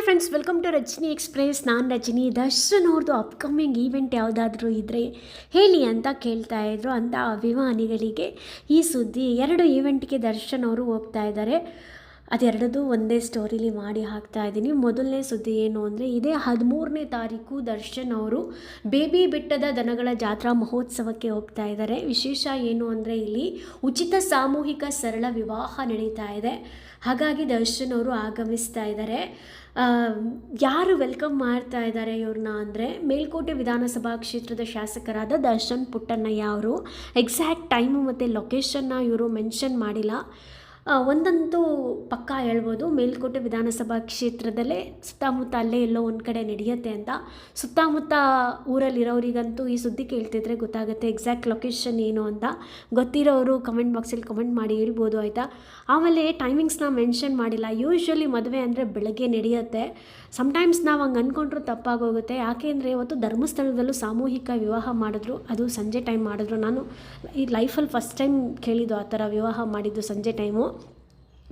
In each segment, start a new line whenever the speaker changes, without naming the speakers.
Hi friends welcome to Rajini express ನಾನು ರಜನಿ. ದರ್ಶನ್ ಅವ್ರದ್ದು upcoming event ಯಾವುದಾದ್ರೂ ಇದ್ದರೆ ಹೇಳಿ ಅಂತ ಕೇಳ್ತಾ ಇದ್ರು ಅಂತ ಅಭಿಮಾನಿಗಳಿಗೆ. ಈ ಸುದ್ದಿ ಎರಡು ಈವೆಂಟ್ಗೆ ದರ್ಶನ್ ಅವರು ಹೋಗ್ತಾ ಇದ್ದಾರೆ ಅದೆರಡದು ಒಂದೇ ಸ್ಟೋರಿಲಿ ಮಾಡಿ ಹಾಕ್ತಾ ಇದ್ದೀನಿ. ಮೊದಲನೇ ಸುದ್ದಿ ಏನು ಅಂದರೆ, ಇದೇ ಹದಿಮೂರನೇ ತಾರೀಕು ದರ್ಶನ್ ಅವರು ಬೇಬಿ ಬೆಟ್ಟದ ದನಗಳ ಜಾತ್ರಾ ಮಹೋತ್ಸವಕ್ಕೆ ಹೋಗ್ತಾ ಇದ್ದಾರೆ. ವಿಶೇಷ ಏನು ಅಂದರೆ, ಇಲ್ಲಿ ಉಚಿತ ಸಾಮೂಹಿಕ ಸರಳ ವಿವಾಹ ನಡೀತಾ ಇದೆ. ಹಾಗಾಗಿ ದರ್ಶನ್ ಅವರು ಆಗಮಿಸ್ತಾ ಇದ್ದಾರೆ. ಯಾರು ವೆಲ್ಕಮ್ ಮಾಡ್ತಾ ಇದ್ದಾರೆ ಇವ್ರನ್ನ ಅಂದರೆ, ಮೇಲ್ಕೋಟೆ ವಿಧಾನಸಭಾ ಕ್ಷೇತ್ರದ ಶಾಸಕರಾದ ದರ್ಶನ್ ಪುಟ್ಟಣ್ಣಯ್ಯ ಅವರು. ಎಕ್ಸಾಕ್ಟ್ ಟೈಮು ಮತ್ತು ಲೊಕೇಶನ್ನ ಇವರು ಮೆನ್ಷನ್ ಮಾಡಿಲ್ಲ. ಒಂದಂತೂ ಪಕ್ಕಾ ಹೇಳ್ಬೋದು. ಮೇಲ್ಕೋಟೆ ವಿಧಾನಸಭಾ ಕ್ಷೇತ್ರದಲ್ಲೇ ಸುತ್ತಮುತ್ತ ಅಲ್ಲೇ ಎಲ್ಲೋ ಒಂದು ಕಡೆ ನಡೆಯುತ್ತೆ ಅಂತ. ಸುತ್ತಮುತ್ತ ಊರಲ್ಲಿರೋರಿಗಂತೂ ಈ ಸುದ್ದಿ ಕೇಳ್ತಿದ್ರೆ ಗೊತ್ತಾಗುತ್ತೆ ಎಕ್ಸಾಕ್ಟ್ ಲೊಕೇಶನ್ ಏನು ಅಂತ. ಗೊತ್ತಿರೋರು ಕಮೆಂಟ್ ಬಾಕ್ಸಲ್ಲಿ ಕಮೆಂಟ್ ಮಾಡಿ ಹೇಳ್ಬೋದು, ಆಯಿತಾ? ಆಮೇಲೆ ಟೈಮಿಂಗ್ಸ್ನ ಮೆನ್ಷನ್ ಮಾಡಿಲ್ಲ. ಯೂಶ್ವಲಿ ಮದುವೆ ಅಂದರೆ ಬೆಳಗ್ಗೆ ನಡೆಯುತ್ತೆ. ಸಮ್ಟೈಮ್ಸ್ ನಾವು ಹಂಗೆ ಅಂದ್ಕೊಂಡ್ರೂ ತಪ್ಪಾಗೋಗುತ್ತೆ. ಯಾಕೆ ಅಂದರೆ ಇವತ್ತು ಧರ್ಮಸ್ಥಳದಲ್ಲೂ ಸಾಮೂಹಿಕ ವಿವಾಹ ಮಾಡಿದ್ರು. ಅದು ಸಂಜೆ ಟೈಮ್ ಮಾಡಿದ್ರು. ನಾನು ಈ ಲೈಫಲ್ಲಿ ಫಸ್ಟ್ ಟೈಮ್ ಕೇಳಿದ್ದು ಆ ಥರ ವಿವಾಹ ಮಾಡಿದ್ದು ಸಂಜೆ ಟೈಮು.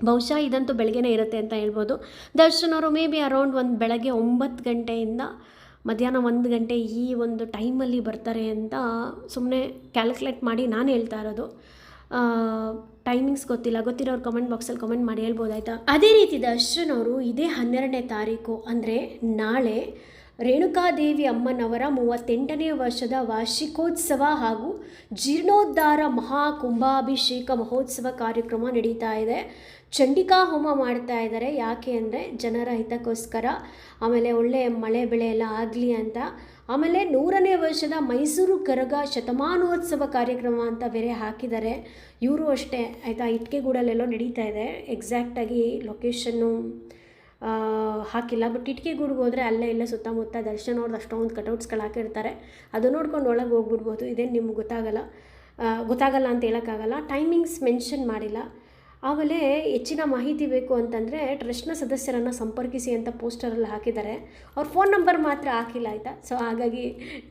ಬಹುಶಃ ಇದಂತೂ ಬೆಳಗ್ಗೆನೇ ಇರುತ್ತೆ ಅಂತ ಹೇಳ್ಬೋದು. ದರ್ಶನ್ ಅವರು ಮೇ ಬಿ ಅರೌಂಡ್ ಒಂದು ಬೆಳಗ್ಗೆ ಒಂಬತ್ತು ಗಂಟೆಯಿಂದ ಮಧ್ಯಾಹ್ನ ಒಂದು ಗಂಟೆ ಈ ಒಂದು ಟೈಮಲ್ಲಿ ಬರ್ತಾರೆ ಅಂತ ಸುಮ್ಮನೆ ಕ್ಯಾಲ್ಕುಲೇಟ್ ಮಾಡಿ ನಾನು ಹೇಳ್ತಾ ಇರೋದು. ಟೈಮಿಂಗ್ಸ್ ಗೊತ್ತಿಲ್ಲ. ಗೊತ್ತಿರೋರು ಕಮೆಂಟ್ ಬಾಕ್ಸಲ್ಲಿ ಕಮೆಂಟ್ ಮಾಡಿ ಹೇಳ್ಬೋದಾಯ್ತಾ? ಅದೇ ರೀತಿ ದರ್ಶನ್ ಅವರು ಇದೇ ಹನ್ನೆರಡನೇ ತಾರೀಕು ಅಂದರೆ ನಾಳೆ ರೇಣುಕಾದೇವಿ ಅಮ್ಮನವರ ಮೂವತ್ತೆಂಟನೇ ವರ್ಷದ ವಾರ್ಷಿಕೋತ್ಸವ ಹಾಗೂ ಜೀರ್ಣೋದ್ಧಾರ ಮಹಾ ಕುಂಭಾಭಿಷೇಕ ಮಹೋತ್ಸವ ಕಾರ್ಯಕ್ರಮ ನಡೀತಾ ಇದೆ. ಚಂಡಿಕಾ ಹೋಮ ಮಾಡ್ತಾ ಇದ್ದಾರೆ. ಯಾಕೆ ಅಂದರೆ ಜನರ ಹಿತಕ್ಕೋಸ್ಕರ. ಆಮೇಲೆ ಒಳ್ಳೆಯ ಮಳೆ ಬೆಳೆ ಎಲ್ಲ ಆಗಲಿ ಅಂತ. ಆಮೇಲೆ ನೂರನೇ ವರ್ಷದ ಮೈಸೂರು ಕರಗ ಶತಮಾನೋತ್ಸವ ಕಾರ್ಯಕ್ರಮ ಅಂತ ಬೇರೆ ಹಾಕಿದ್ದಾರೆ. ಇವರು ಅಷ್ಟೇ. ಆಯಿತಾ? ಇಟ್ಕೆಗೂಡಲ್ಲೆಲ್ಲೋ ನಡೀತಾ ಇದೆ. ಎಕ್ಸಾಕ್ಟಾಗಿ ಲೊಕೇಶನ್ನು ಹಾಕಿಲ್ಲ. ಬಟ್ ಇಟ್ಕೆಗೂಡಿಗೆ ಹೋದರೆ ಅಲ್ಲೇ ಇಲ್ಲೇ ಸುತ್ತಮುತ್ತ ದರ್ಶನ ಅವ್ರದ್ದು ಅಷ್ಟೊಂದು ಕಟೌಟ್ಸ್ಗಳು ಹಾಕಿರ್ತಾರೆ. ಅದು ನೋಡ್ಕೊಂಡು ಒಳಗೆ ಹೋಗ್ಬಿಡ್ಬೋದು. ಇದೇನು ನಿಮ್ಗೆ ಗೊತ್ತಾಗಲ್ಲ. ಗೊತ್ತಾಗಲ್ಲ ಅಂತ ಹೇಳೋಕ್ಕಾಗಲ್ಲ. ಟೈಮಿಂಗ್ಸ್ ಮೆನ್ಷನ್ ಮಾಡಿಲ್ಲ. ಆಮೇಲೆ ಹೆಚ್ಚಿನ ಮಾಹಿತಿ ಬೇಕು ಅಂತಂದರೆ ಟ್ರಸ್ಟ್ನ ಸದಸ್ಯರನ್ನು ಸಂಪರ್ಕಿಸಿ ಅಂತ ಪೋಸ್ಟರಲ್ಲಿ ಹಾಕಿದ್ದಾರೆ. ಅವ್ರ ಫೋನ್ ನಂಬರ್ ಮಾತ್ರ ಹಾಕಿಲ್ಲ, ಆಯಿತಾ? ಸೊ ಹಾಗಾಗಿ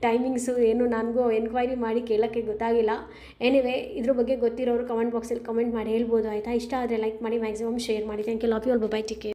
ಟೈಮಿಂಗ್ಸು ಏನು ನನಗೂ ಎನ್ಕ್ವೈರಿ ಮಾಡಿ ಕೇಳೋಕ್ಕೆ ಗೊತ್ತಾಗಿಲ್ಲ. ಎನಿವೆ ಇದ್ರ ಬಗ್ಗೆ ಗೊತ್ತಿರೋರು ಕಮೆಂಟ್ ಬಾಕ್ಸಲ್ಲಿ ಕಮೆಂಟ್ ಮಾಡಿ ಹೇಳ್ಬೋದು, ಆಯಿತಾ? ಇಷ್ಟ ಆದರೆ ಲೈಕ್ ಮಾಡಿ ಮ್ಯಾಕ್ಸಿಮಮ್ ಶೇರ್ ಮಾಡಿ. Thank you love you all bye TK